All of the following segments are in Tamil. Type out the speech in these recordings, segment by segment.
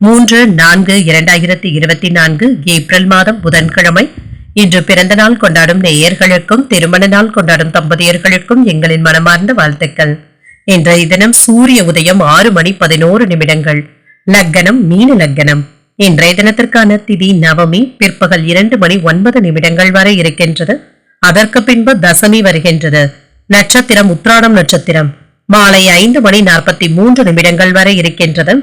மூன்று நான்கு இரண்டாயிரத்தி இருபத்தி நான்கு ஏப்ரல் மாதம் புதன்கிழமை. இன்று பிறந்த நாள் கொண்டாடும் நேயர்களுக்கும் திருமண நாள் கொண்டாடும் தம்பதியர்களுக்கும் எங்களின் மனமார்ந்த வாழ்த்துக்கள். இன்றைய தினம் சூரிய உதயம் ஆறு மணி பதினோரு நிமிடங்கள். லக்கணம் மீன லக்கணம். இன்றைய தினத்திற்கான திதி நவமி பிற்பகல் இரண்டு மணி ஒன்பது நிமிடங்கள் வரை இருக்கின்றது. அதற்கு பின்பு தசமி வருகின்றது. நட்சத்திரம் உத்ராடம் நட்சத்திரம். மாலை ஐந்து மணி நாற்பத்தி மூன்று நிமிடங்கள் வரை இருக்கின்றது.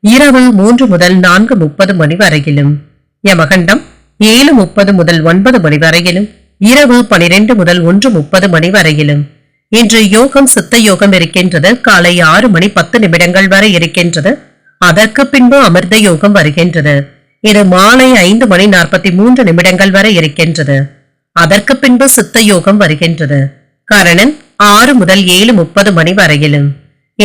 இரவு மூன்று முதல் நான்கு முப்பது மணி வரையிலும். யமகண்டம் ஏழு முப்பது முதல் ஒன்பது மணி வரையிலும். இரவு பனிரெண்டு முதல் ஒன்று முப்பது மணி வரையிலும். இன்று யோகம் சித்த யோகம் இருக்கின்றது. காலை ஆறு மணி பத்து நிமிடங்கள் வரை இருக்கின்றது. அதற்கு பின்பு அமிர்த யோகம் வருகின்றது. இது மாலை ஐந்து மணி நாற்பத்தி மூன்று நிமிடங்கள் வரை இருக்கின்றது. அதற்கு பின்பு சித்த யோகம் வருகின்றது. கரணன் ஆறு முதல் ஏழு முப்பது மணி வரையிலும்.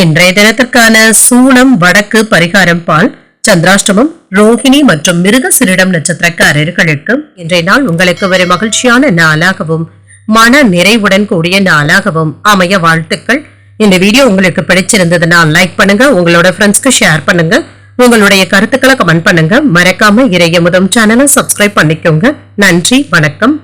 இன்றைய தினத்திற்கான சூளம் வடக்கு பரிகாரம் பால் சந்திராஷ்டமம் ரோஹிணி மற்றும் மிருகசிரிடம் நட்சத்திரக்காரர்களுக்கு இன்றைய நாள் உங்களுக்கு ஒரு மகிழ்ச்சியான நாளாகவும் மன நிறைவுடன் கூடிய நாளாகவும் அமைய வாழ்த்துக்கள். இந்த வீடியோ உங்களுக்கு பிடிச்சிருந்ததுன்னா லைக் பண்ணுங்க உங்களோட ஃப்ரெண்ட்ஸ்க்கு ஷேர் பண்ணுங்க உங்களுடைய கருத்துக்களை கமெண்ட் பண்ணுங்க. மறக்காம இறைய முதம் சேனலை சப்ஸ்கிரைப் பண்ணிக்கோங்க. நன்றி வணக்கம்.